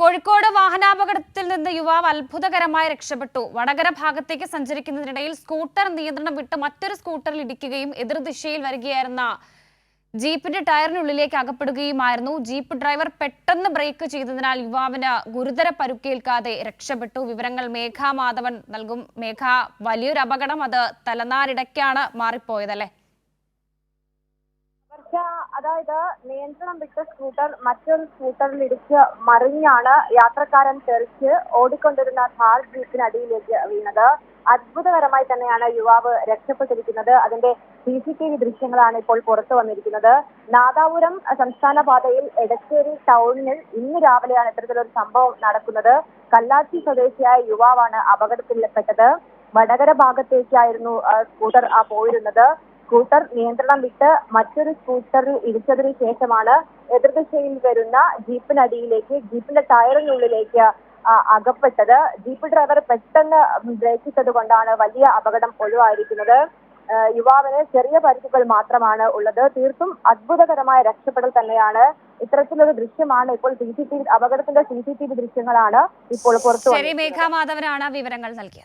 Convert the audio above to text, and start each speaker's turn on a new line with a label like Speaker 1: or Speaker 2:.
Speaker 1: കോഴിക്കോട് വാഹനാപകടത്തിൽ നിന്ന് യുവാവ് അത്ഭുതകരമായി രക്ഷപ്പെട്ടു. വടകര ഭാഗത്തേക്ക് സഞ്ചരിക്കുന്നതിനിടയിൽ സ്കൂട്ടർ നിയന്ത്രണം വിട്ട് മറ്റൊരു സ്കൂട്ടറിൽ ഇടിക്കുകയും എതിർദിശയിൽ വരികയായിരുന്ന ജീപ്പിന്റെ ടയറിനുള്ളിലേക്ക് അകപ്പെടുകയുമായിരുന്നു. ജീപ്പ് ഡ്രൈവർ പെട്ടെന്ന് ബ്രേക്ക് ചെയ്തതിനാൽ യുവാവിന് ഗുരുതര പരുക്കേൽക്കാതെ രക്ഷപ്പെട്ടു. വിവരങ്ങൾ മേഘ മാധവൻ നൽകും. മേഘ വലിയൊരു അപകടം. അത് തലനാരിടയ്ക്കാണ് മാറിപ്പോയതല്ലേ?
Speaker 2: അതായത് നിയന്ത്രണം വിട്ട സ്കൂട്ടർ മറ്റൊരു സ്കൂട്ടറിൽ ഇടിച്ച് മറിഞ്ഞാണ് യാത്രക്കാരൻ തെറിച്ച് ഓടിക്കൊണ്ടിരുന്ന ഥാർ ജീപ്പിനടിയിലേക്ക് വീണത്. അത്ഭുതകരമായി തന്നെയാണ് യുവാവ് രക്ഷപ്പെട്ടിരിക്കുന്നത്. അതിന്റെ സി സി ടി വി ദൃശ്യങ്ങളാണ് ഇപ്പോൾ പുറത്തു വന്നിരിക്കുന്നത്. നാദാപുരം സംസ്ഥാന പാതയിൽ എടച്ചേരി ടൗണിൽ ഇന്ന് രാവിലെയാണ് ഇത്തരത്തിലൊരു സംഭവം നടക്കുന്നത്. കല്ലാച്ചി സ്വദേശിയായ യുവാവാണ് അപകടത്തിൽപ്പെട്ടത്. വടകര ഭാഗത്തേക്കായിരുന്നു സ്കൂട്ടർ പോയിരുന്നത്. സ്കൂട്ടർ നിയന്ത്രണം വിട്ട് മറ്റൊരു സ്കൂട്ടറിൽ ഇടിച്ചതിനു ശേഷമാണ് എതിർദിശയിൽ വരുന്ന ജീപ്പിനടിയിലേക്ക് ജീപ്പിന്റെ ടയറിനുള്ളിലേക്ക് അകപ്പെട്ടത്. ജീപ്പ് ഡ്രൈവർ പെട്ടെന്ന് ബ്രേക്ക് ഇട്ടത് കൊണ്ടാണ് വലിയ അപകടം ഒഴിവായിരിക്കുന്നത്. യുവാവിന് ചെറിയ പരിക്കുകൾ മാത്രമാണ് ഉള്ളത്. തീർത്തും അത്ഭുതകരമായ രക്ഷപ്പെടൽ തന്നെയാണ്. ഇത്തരത്തിലൊരു ദൃശ്യമാണ് ഇപ്പോൾ സി സി ടി വി അപകടത്തിന്റെ സി സി ടി വി ദൃശ്യങ്ങളാണ് ഇപ്പോൾ പുറത്തു
Speaker 1: വിവരങ്ങൾ നൽകിയത്.